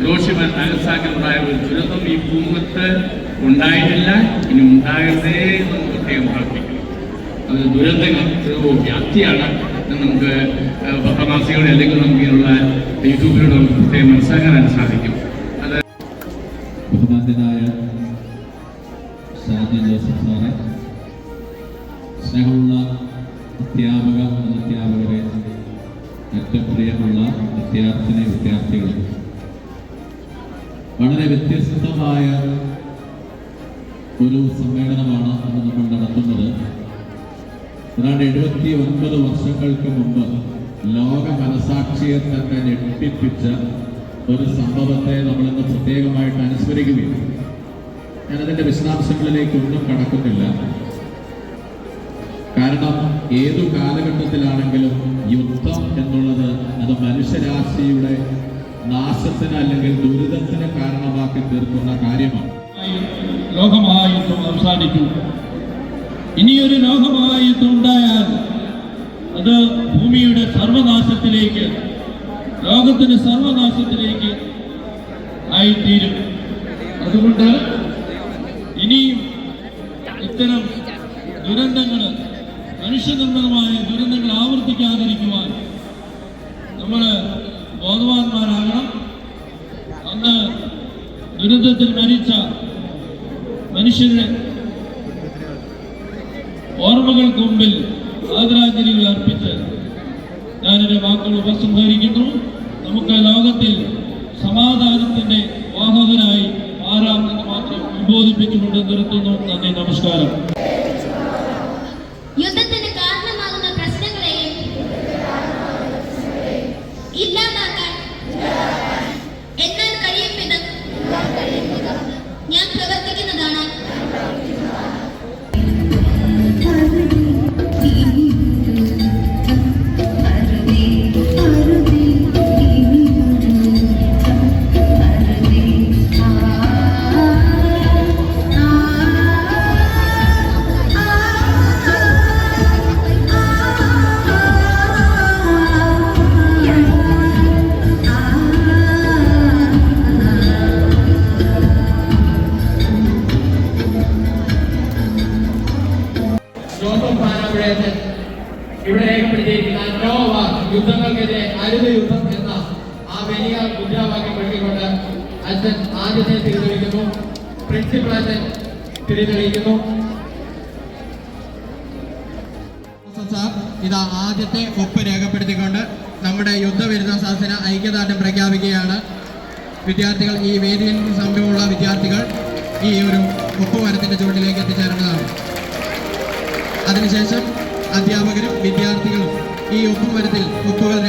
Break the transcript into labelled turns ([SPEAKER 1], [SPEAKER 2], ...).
[SPEAKER 1] Hiroshima നാഗസാക്കിലുണ്ടായ ഒരു ദുരന്തം ഈ ഭൂമുഖത്ത് ഉണ്ടായിട്ടില്ല. ഇനി ഉണ്ടാകരുതേ എന്ന് പ്രത്യേകം പ്രാർത്ഥിക്കണം അത് ദുരന്തങ്ങൾ ഒരു വ്യാപ്തിയാണ് നമുക്ക് പത്രമാസികളുടെ അല്ലെങ്കിൽ നമുക്ക് ഇതിനുള്ള യൂട്യൂബിലൂടെ നമുക്ക് പ്രത്യേകം മനസ്സിലാക്കാൻ സാധിക്കും. അത്
[SPEAKER 2] ബഹുമാന്യനായ ഷാജി ജോസഫ് സാറെ സ്നേഹമുള്ള അധ്യാപക അധ്യാപകരെ ഏറ്റവും പ്രിയമുള്ള വിദ്യാർത്ഥിനി വിദ്യാർത്ഥികൾ വളരെ വ്യത്യസ്തമായ ഒരു സമ്മേളനമാണ് അന്ന് നമ്മൾ നടത്തുന്നത്. ഏതാണ്ട് എഴുപത്തി ഒൻപത് വർഷങ്ങൾക്ക് മുമ്പ് ലോക മനസാക്ഷിയെ തന്നെ ഞെട്ടിപ്പിച്ച ഒരു സംഭവത്തെ നമ്മളിന്ന് പ്രത്യേകമായിട്ട് അനുസ്മരിക്കുകയും ഞാനതിന്റെ വിശദാംശങ്ങളിലേക്ക് ഒന്നും കടക്കുന്നില്ല. കാരണം ഏതു കാലഘട്ടത്തിലാണെങ്കിലും യുദ്ധം എന്നുള്ളത് അത് മനുഷ്യരാശിയുടെ നാശത്തിന് അല്ലെങ്കിൽ ദുരിതത്തിന് കാരണമാക്കി തീർക്കുന്ന കാര്യമാണ്.
[SPEAKER 3] ലോകമഹായുദ്ധം അവസാനിക്കും. ഇനിയൊരു ലോകമഹായുദ്ധം ഉണ്ടായാൽ അത് ഭൂമിയുടെ സർവനാശത്തിലേക്ക് ലോകത്തിന് സർവനാശത്തിലേക്ക് ആയിത്തീരും. അതുകൊണ്ട് ഇനിയും ഇത്തരം ദുരന്തങ്ങൾ മനുഷ്യനിർമ്മിതമായ ദുരന്തങ്ങൾ ആവർത്തിക്കാതിരിക്കുവാൻ നമ്മൾ ബോധവാന്മാരാകണം. അന്ന് ദുരന്തത്തിൽ മരിച്ച മനുഷ്യരുടെ ഓർമ്മകൾക്ക് മുമ്പിൽ ആദരാഞ്ജലികൾ അർപ്പിച്ച് ഞാനൊരു വാക്കുകൾ ഉപസംഹരിക്കുന്നു. നമുക്ക് ലോകത്തിൽ സമാധാനത്തിന്റെ വാഹകനായി ആരാമെന്ന് മാത്രം ഉദ്ബോധിപ്പിച്ചുകൊണ്ട് നിർത്തുന്നു. നന്ദി നമസ്കാരം.
[SPEAKER 4] ഇവിടെ രേഖപ്പെടുത്തിയിരിക്കുന്ന നോ വാർ യുദ്ധങ്ങൾക്കെതിരെ അരുത് യുദ്ധം എന്ന ആ വലിയ മുദ്രാവാക്യം വെട്ടിക്കൊണ്ട് അച്ഛൻ ആദ്യത്തെ തിരിതെളിക്കുന്നു പ്രിൻസിപ്പൽ അച്ഛൻ തിരിതെളിക്കുന്നു ഇതാ ആദ്യത്തെ ഒപ്പ് രേഖപ്പെടുത്തിക്കൊണ്ട് നമ്മുടെ യുദ്ധവിരുദ്ധ സദസ്സിന് ഐക്യദാർഢ്യം പ്രഖ്യാപിക്കുകയാണ്. വിദ്യാർത്ഥികൾ ഈ വേദിയിൽ സമീപമുള്ള വിദ്യാർത്ഥികൾ ഈ ഒരു ഒപ്പുമരത്തിന്റെ ചുവട്ടിലേക്ക് എത്തിച്ചേരേണ്ടതാണ് അതിനുശേഷം അധ്യാപകരും വിദ്യാർത്ഥികളും ഈ ഒപ്പുമരത്തിൽ ഒപ്പുകൾ